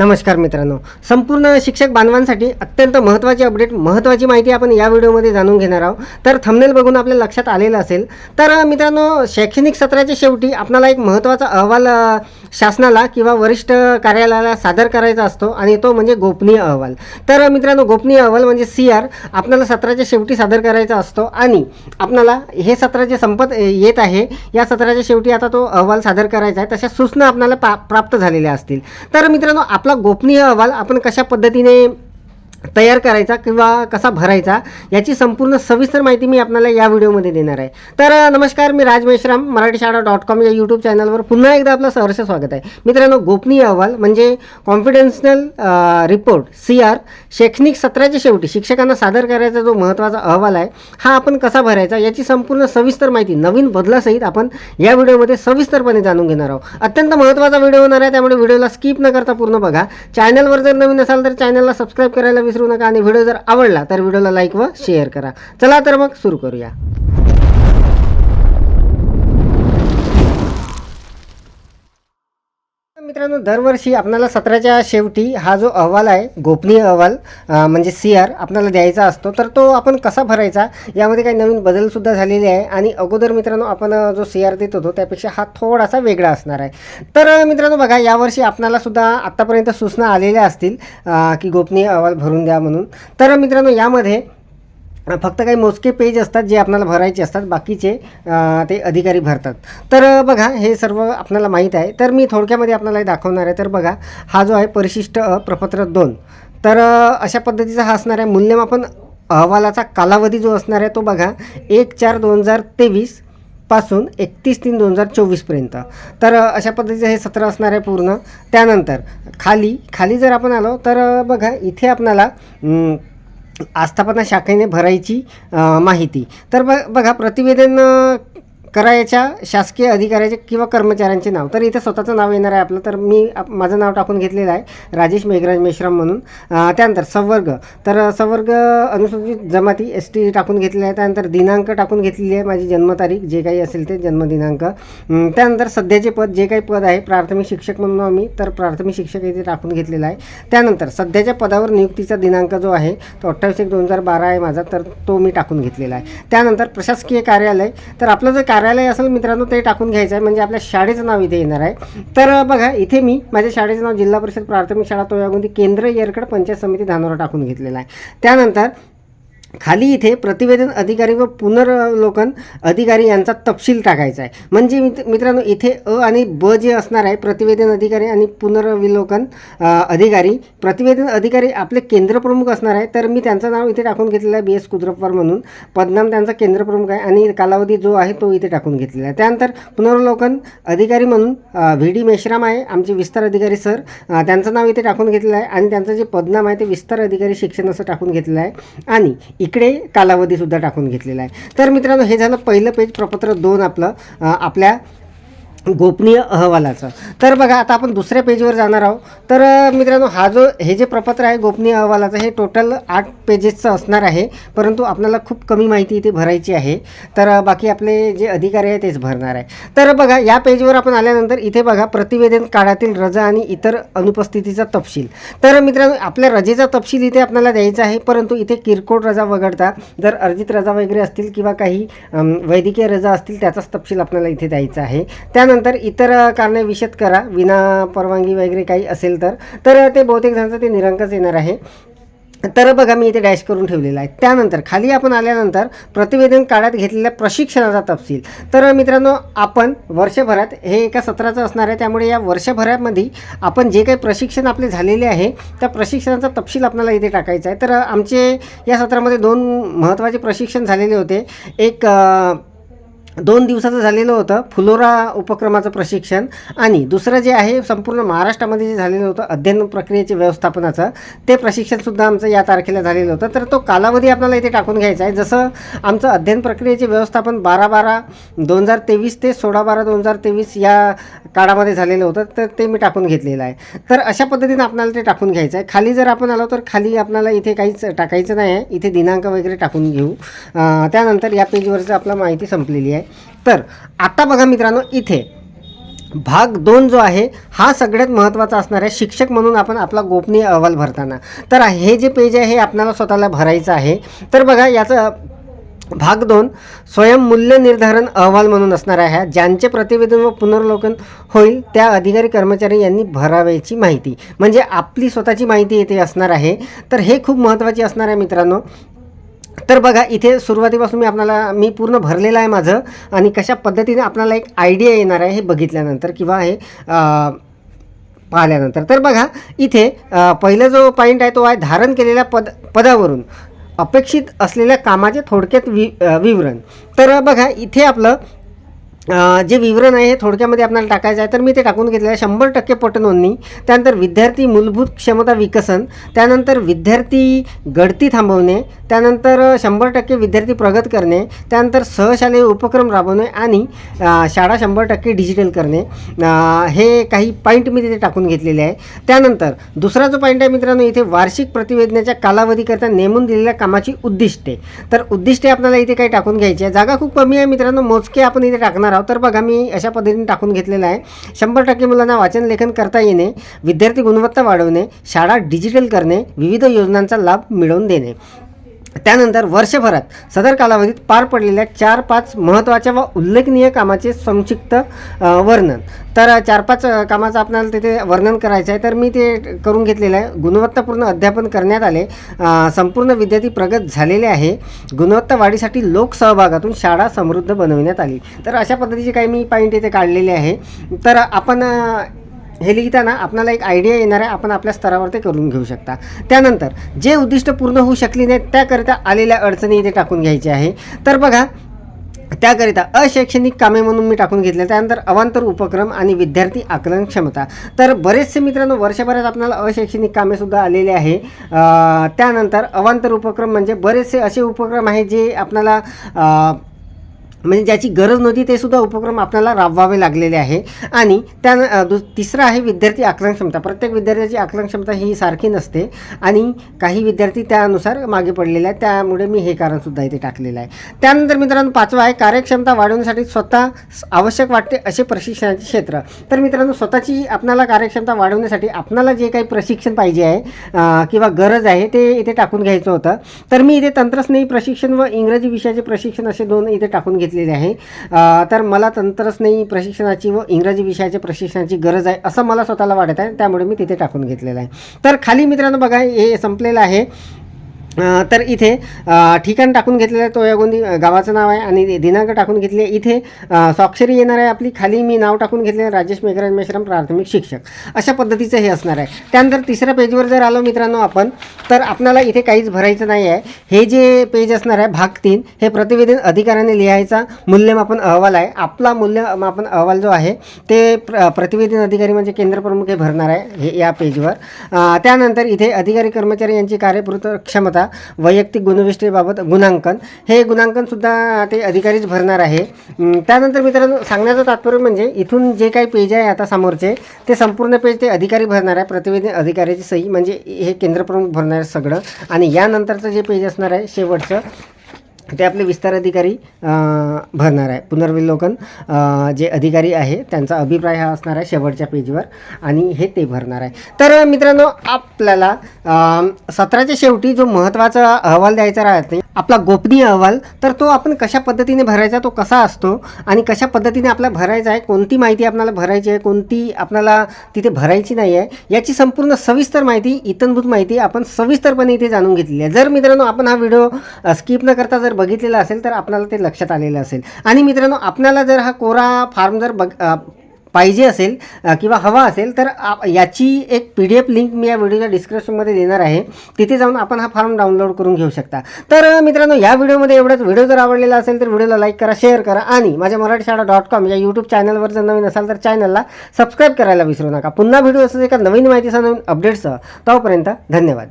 नमस्कार मित्रांनो. संपूर्ण शिक्षक बांधवांसाठी अत्यंत महत्त्वाची अपडेट महत्त्वाची माहिती आपण या व्हिडिओमध्ये जाणून घेणार आहोत. तर थंबनेल बघून आपल्या लक्षात आलेलं असेल तर मित्रांनो शैक्षणिक सत्राच्या शेवटी आपल्याला एक महत्त्वाचा अहवाल शासनाला किंवा वरिष्ठ कार्यालयाला सादर करायचा असतो आणि तो म्हणजे गोपनीय अहवाल. तर मित्रांनो गोपनीय अहवाल म्हणजे सी आर आपल्याला सत्राच्या शेवटी सादर करायचा असतो आणि आपणाला हे सत्र जे संपत येत आहे या सत्राच्या शेवटी आता तो अहवाल सादर करायचा आहे. तशा सूचना आपल्याला पा प्राप्त झालेल्या असतील. तर मित्रांनो आपला गोपनीय अहवाल आपण कशा पद्धतीने तयार करायचा किंवा कसा भरायचा याची संपूर्ण सविस्तर माहिती मी आपल्याला या व्हिडिओमध्ये देणार आहे. तर नमस्कार मी राज मेश्राम मराठी शाळा डॉट कॉम या यूट्यूब चॅनलवर पुन्हा एकदा आपलं सहर्ष स्वागत आहे. मित्रांनो गोपनीय अहवाल म्हणजे कॉन्फिडेन्शनल रिपोर्ट सी आर शैक्षणिक सत्राच्या शेवटी शिक्षकांना सादर करायचा जो महत्त्वाचा अहवाल आहे हा आपण कसा भरायचा याची संपूर्ण सविस्तर माहिती नवीन बदलासहित आपण या व्हिडिओमध्ये सविस्तरपणे जाणून घेणार आहोत. अत्यंत महत्त्वाचा व्हिडिओ होणार आहे त्यामुळे व्हिडिओला स्किप न करता पूर्ण बघा. चॅनलवर जर नवीन असाल तर चॅनलला सबस्क्राईब करायला विसरू नका आणि व्हिडिओ जर आवडला तर व्हिडिओला लाईक व शेअर करा. चला तर मग सुरू करूया. मित्रांनो दरवर्षी आपल्याला सत्राच्या शेवटी हा जो अहवाल आहे गोपनीय अहवाल म्हणजे सी आर आपल्याला द्यायचा असतो तर तो आपण कसा भरायचा? यामध्ये काही नवीन बदलसुद्धा झालेले आहे आणि अगोदर मित्रांनो आपण जो सी आर देत होतो त्यापेक्षा हा थोडासा वेगळा असणार आहे. तर मित्रांनो बघा यावर्षी आपणालासुद्धा आत्तापर्यंत सूचना आलेल्या असतील की गोपनीय अहवाल भरून द्या म्हणून. तर मित्रांनो यामध्ये फक्त काही मोजके पेज असतात जे आपल्याला भरायचे असतात बाकीचे ते अधिकारी भरतात. तर बघा हे सर्व आपल्याला माहीत आहे. तर मी थोडक्यामध्ये आपल्याला हे दाखवणार आहे. तर बघा हा जो आहे परिशिष्ट प्रपत्र दोन. तर अशा पद्धतीचा हा असणार आहे. मूल्यमापन अहवालाचा कालावधी जो असणार आहे तो बघा एक चार दोन हजार तेवीसपासून एकतीस तीन दोन हजार चोवीसपर्यंत तर अशा पद्धतीचं हे सत्र असणार आहे पूर्ण. त्यानंतर खाली खाली जर आपण आलो तर बघा इथे आपणाला आस्थापना शाखेने भरायची माहिती. तर ब बघा प्रतिवेदन करायच्या शासकीय अधिकाऱ्याचे किंवा कर्मचाऱ्यांचे नाव. तर इथे स्वतःचं नाव येणार आहे आपलं. तर मी आप- माझं नाव टाकून घेतलेलं आहे. राजेश मेघराज मेश्राम म्हणून. त्यानंतर संवर्ग. तर संवर्ग अनुसूचित जमाती एस टी टाकून घेतलेला आहे. त्यानंतर दिनांक टाकून घेतलेली आहे माझी जन्मतारीख. जे काही असेल ते जन्मदिनांक. त्यानंतर सध्याचे पद जे काही पद आहे प्राथमिक शिक्षक म्हणून आम्ही तर प्राथमिक शिक्षक इथे टाकून घेतलेला आहे. त्यानंतर सध्याच्या पदावर नियुक्तीचा दिनांक जो आहे तो अठ्ठावीस एक दोन हजार बारा आहे माझा. तर तो मी टाकून घेतलेला आहे. त्यानंतर प्रशासकीय कार्यालय. तर आपलं जे कार्यालय असेल मित्रांनो ते टाकून घ्यायचं आहे. म्हणजे आपल्या शाळेचं नाव इथे येणार आहे. तर बघा इथे मी माझ्या शाळेचं नाव जिल्हा परिषद प्राथमिक शाळा तोयागुंदी केंद्र येरकड पंचायत समिती धानोरा टाकून घेतलेला आहे. त्यानंतर खाली इथे प्रतिवेदन अधिकारी व पुनर्वलोकन अधिकारी यांचा तपशील टाकायचा आहे. म्हणजे मित मित्रांनो इथे अ आणि ब जे असणार आहे प्रतिवेदन अधिकारी आणि पुनर्विलोकन अधिकारी. प्रतिवेदन अधिकारी आपले केंद्रप्रमुख असणार आहे. तर मी त्यांचं नाव इथे टाकून घेतलेलं आहे बी एस कुद्रप्पार म्हणून. पदनाम त्यांचा केंद्रप्रमुख आहे आणि कालावधी जो आहे तो इथे टाकून घेतलेला आहे. त्यानंतर पुनर्वलोकन अधिकारी म्हणून व्ही डी मेश्राम आहे आमचे विस्तार अधिकारी सर. त्यांचं नाव इथे टाकून घेतलेलं आहे आणि त्यांचं जे पदनाम आहे ते विस्तार अधिकारी शिक्षण असं टाकून घेतलेलं आहे. आणि इकडे कालावधीसुद्धा टाकून घेतलेला आहे. तर मित्रांनो हे झालं पहिलं पेज प्रपत्र दोन आपलं आपल्या गोपनीय अहवालाचं. तर बघा आता आपण दुसऱ्या पेजवर जाणार आहोत. तर मित्रांनो हा जो हे जे प्रपत्र आहे गोपनीय अहवालाचं हे टोटल आठ पेजेसचं असणार आहे. परंतु आपल्याला खूप कमी माहिती इथे भरायची आहे. तर बाकी आपले जे अधिकारी आहे तेच भरणार आहे. तर बघा या पेजवर आपण आल्यानंतर इथे बघा प्रतिवेदन काळातील रजा आणि इतर अनुपस्थितीचा तपशील. तर मित्रांनो आपल्या रजेचा तपशील इथे आपल्याला द्यायचा आहे. परंतु इथे किरकोळ रजा वगळता जर अर्जित रजा वगैरे असतील किंवा काही वैद्यकीय रजा असतील त्याचाच तपशील आपल्याला इथे द्यायचा आहे. त्यानंतर इतर कारणे विशेष करा. विना परवानगी वगैरे काही असेल तर. तर ते बहुतेक जणांचं ते निरंकच येणार आहे. तर बघा मी इथे डॅश करून ठेवलेला आहे. त्यानंतर खाली आपण आल्यानंतर प्रतिवेदन काळात घेतलेल्या प्रशिक्षणाचा तपशील. तर मित्रांनो आपण वर्षभरात हे एका सत्राचं असणार आहे. त्यामुळे या वर्षभरामध्ये आपण जे काही प्रशिक्षण आपले झालेले आहे त्या प्रशिक्षणाचा तपशील आपल्याला इथे टाकायचा आहे. तर आमचे या सत्रामध्ये दोन महत्त्वाचे प्रशिक्षण झालेले होते. एक आ... दोन दिवसाचं झालेलं होतं फुलोरा उपक्रमाचं प्रशिक्षण आणि दुसरं जे आहे संपूर्ण महाराष्ट्रामध्ये जे झालेलं होतं अध्ययन प्रक्रियेचे व्यवस्थापनाचं ते प्रशिक्षणसुद्धा आमचं या तारखेला झालेलं होतं. तर तो कालावधी आपल्याला इथे टाकून घ्यायचा आहे. जसं आमचं अध्ययन प्रक्रियेचे व्यवस्थापन बारा बारा दोन हजार तेवीस ते सोळा बारा दोन हजार तेवीस या काळामध्ये झालेलं होतं तर ते मी टाकून घेतलेलं आहे. तर अशा पद्धतीनं आपल्याला ते टाकून घ्यायचं आहे. खाली जर आपण आलो तर खाली आपल्याला इथे काहीच टाकायचं नाही आहे. इथे दिनांक वगैरे टाकून घेऊ. त्यानंतर या पेजवरचं आपलं माहिती संपलेली आहे. तर आता बघा मित्रांनो इथे भाग दोन जो आहे हा सगळ्यात महत्त्वाचा असणार आहे शिक्षक म्हणून आपण आपला गोपनीय अहवाल भरताना. तर हे जे पेज आहे हे आपल्याला स्वतःला भरायचं आहे. तर बघा याचं भाग दोन स्वयंमूल्य निर्धारण अहवाल म्हणून असणार आहे. ज्यांचे प्रतिवेदन व पुनर्वलोकन होईल त्या अधिकारी कर्मचारी यांनी भरावयाची माहिती. म्हणजे आपली स्वतःची माहिती येथे असणार आहे. तर हे खूप महत्त्वाची असणार आहे मित्रांनो. तर बघा इथे सुरुवातीपासून मी आपल्याला मी पूर्ण भरलेलं आहे माझं आणि कशा पद्धतीने आपल्याला एक आयडिया येणार आहे हे बघितल्यानंतर किंवा हे पाहिल्यानंतर. तर बघा इथे पहिला जो पॉईंट आहे तो आहे धारण केलेल्या पद पदावरून अपेक्षित असलेल्या कामाचे थोडक्यात वि विवरण. तर बघा इथे आपलं जे विवरण आहे हे थोडक्यामध्ये आपल्याला टाकायचं आहे तर मी ते टाकून घेतलेलं आहे. शंभर टक्के पटनोंदणी त्यानंतर विद्यार्थी मूलभूत क्षमता विकसन त्यानंतर विद्यार्थी गळती थांबवणे त्यानंतर शंभर टक्के विद्यार्थी प्रगत करणे त्यानंतर सहशालेय उपक्रम राबवणे आणि शाळा शंभर टक्के डिजिटल करणे. हे काही पॉईंट मी तिथे टाकून घेतलेले आहे. त्यानंतर दुसरा जो पॉईंट आहे मित्रांनो इथे वार्षिक प्रतिवेदनाच्या कालावधीकरता नेमून दिलेल्या कामाची उद्दिष्टे. तर उद्दिष्टे आपल्याला इथे काही टाकून घ्यायची आहे. जागा खूप कमी आहे मित्रांनो मोजके आपण इथे टाकणार आहोत. तर बघा मी अशा पद्धतीने टाकून घेतलेलं आहे. शंभर टक्के मुलांना वाचन लेखन करता येणे विद्यार्थी गुणवत्ता वाढवणे शाळा डिजिटल करणे विविध योजनांचा लाभ मिळवून देणे. त्यानंतर वर्षभरात सदर कालावधीत पार पडलेल्या चार पाच महत्त्वाच्या व उल्लेखनीय कामाचे संक्षिप्त वर्णन. तर चार पाच कामाचं आपल्याला तिथे वर्णन करायचं आहे तर मी ते करून घेतलेलं आहे. गुणवत्तापूर्ण अध्यापन करण्यात आले. संपूर्ण विद्यार्थी प्रगत झालेले आहे. गुणवत्ता वाढीसाठी लोकसहभागातून शाळा समृद्ध बनविण्यात आली. तर अशा पद्धतीचे काही मी पॉईंट इथे काढलेले आहे. तर आपण हे लिहिताना आपणाला एक आयडिया येणार आहे आपण आपल्या स्तरावर ते करून घेऊ शकता. त्यानंतर जे उद्दिष्ट पूर्ण होऊ शकली नाहीत त्याकरिता आलेल्या अडचणी इथे टाकून घ्यायचे आहे. तर बघा त्याकरिता अशैक्षणिक कामे म्हणून मी टाकून घेतले. त्यानंतर अवांतर उपक्रम आणि विद्यार्थी आकलन क्षमता. तर बरेचसे मित्रांनो वर्षभरात आपल्याला अशैक्षणिक कामेसुद्धा आलेले आहे. त्यानंतर अवांतर उपक्रम म्हणजे बरेचसे असे उपक्रम आहेत जे आपल्याला म्हणजे ज्याची गरज नव्हती ते सुद्धा उपक्रम आपल्याला राबवावे लागलेले आहे. आणि त्या दु तिसरं आहे विद्यार्थी आकलन क्षमता. प्रत्येक विद्यार्थ्याची आकलन क्षमता ही सारखी नसते. आणि काही विद्यार्थी त्यानुसार मागे पडलेले आहेत. त्यामुळे मी हे कारणसुद्धा इथे टाकलेलं आहे. त्यानंतर मित्रांनो पाचवं आहे कार्यक्षमता वाढवण्यासाठी स्वतः आवश्यक वाटते असे प्रशिक्षणाचे क्षेत्र. तर मित्रांनो स्वतःची आपणाला कार्यक्षमता वाढवण्यासाठी आपणाला जे काही प्रशिक्षण पाहिजे आहे किंवा गरज आहे ते इथे टाकून घ्यायचं होतं. तर मी इथे तंत्रस्नेही प्रशिक्षण व इंग्रजी विषयाचे प्रशिक्षण असे दोन इथे टाकून घेतले घेतलेली आहे. तर मला तंत्रस्नेही प्रशिक्षणाची व इंग्रजी विषयाच्या प्रशिक्षणाची गरज आहे असं मला स्वतःला वाटत आहे. त्यामुळे मी तिथे टाकून घेतलेलं आहे. तर खाली मित्रांनो बघा हे संपलेलं आहे. तर इथे ठिकाण टाकून घेतलेलं आहे तोयागोंदी गावाचं नाव आहे आणि दिनांक टाकून घेतले इथे स्वाक्षरी येणार आहे आपली. खाली मी नाव टाकून घेतले राजेश मेघराज मेश्राम प्राथमिक शिक्षक. अशा पद्धतीचं हे असणार आहे. त्यानंतर तिसऱ्या पेजवर जर आलो मित्रांनो आपण तर आपल्याला इथे काहीच भरायचं नाही आहे. हे जे पेज असणार आहे भाग तीन हे प्रतिवेदन अधिकाऱ्याने लिहायचा मूल्यमापन अहवाल आहे. आपला मूल्यमापन अहवाल जो आहे ते प्र प्रतिवेदन अधिकारी म्हणजे केंद्रप्रमुख हे भरणार आहे हे या पेजवर त्यानंतर इथे अधिकारी कर्मचारी यांची कार्यपूर्त क्षमता वैयक्तिक गुणविष्ठेबाबत गुणांकन. हे गुणांकनसुद्धा ते अधिकारीच भरणार आहे. त्यानंतर मित्रांनो सांगण्याचं तात्पर्य म्हणजे इथून जे काही पेज आहे आता समोरचे ते संपूर्ण पेज ते अधिकारी भरणार आहे. प्रतिवेदन अधिकाऱ्याची सही म्हणजे हे केंद्रप्रमुख भरणार आहे सगळं. आणि यानंतरचं जे पेज असणार आहे शेवटचं ते आपले विस्तार अधिकारी भरणार आहे. पुनर्विलोकन जे अधिकारी आहे त्यांचा अभिप्राय हा असणार आहे शेवटच्या पेजवर आणि हे ते भरणार आहे. तर मित्रांनो आपल्याला सत्राच्या शेवटी जो महत्त्वाचा अहवाल द्यायचा राहते आपला गोपनीय अहवाल तर तो आपण कशा पद्धतीने भरायचा तो कसा असतो आणि कशा पद्धतीने आपला भरायचा आहे कोणती माहिती आपल्याला भरायची आहे कोणती आपल्याला तिथे भरायची नाही आहे याची संपूर्ण सविस्तर माहिती इतंभूत माहिती आपण सविस्तरपणे इथे जाणून घेतलेली आहे. जर मित्रांनो आपण हा व्हिडिओ स्किप न करता जर बघितलेला असेल तर आपल्याला ते लक्षात आलेलं असेल. आणि मित्रांनो आपल्याला जर हा कोरा फार्म जर बघ पाहिजे असेल किंवा हवा असेल तर आप याची एक पी डी एफ लिंक मी या व्हिडिओच्या डिस्क्रिप्शनमध्ये देणार आहे. तिथे जाऊन आपण हा फॉर्म डाउनलोड करून घेऊ शकता. तर मित्रांनो या व्हिडिओमध्ये एवढंच. व्हिडिओ जर आवडलेला असेल तर व्हिडिओला लाईक करा शेअर करा आणि माझ्या मराठी शाळा डॉट कॉम या यूट्यूब चॅनलवर जर नवीन असाल तर चॅनलला सबस्क्राईब करायला विसरू नका. पुन्हा व्हिडिओ असं एका नवीन माहितीसह नवीन अपडेट्ससह तोपर्यंत धन्यवाद.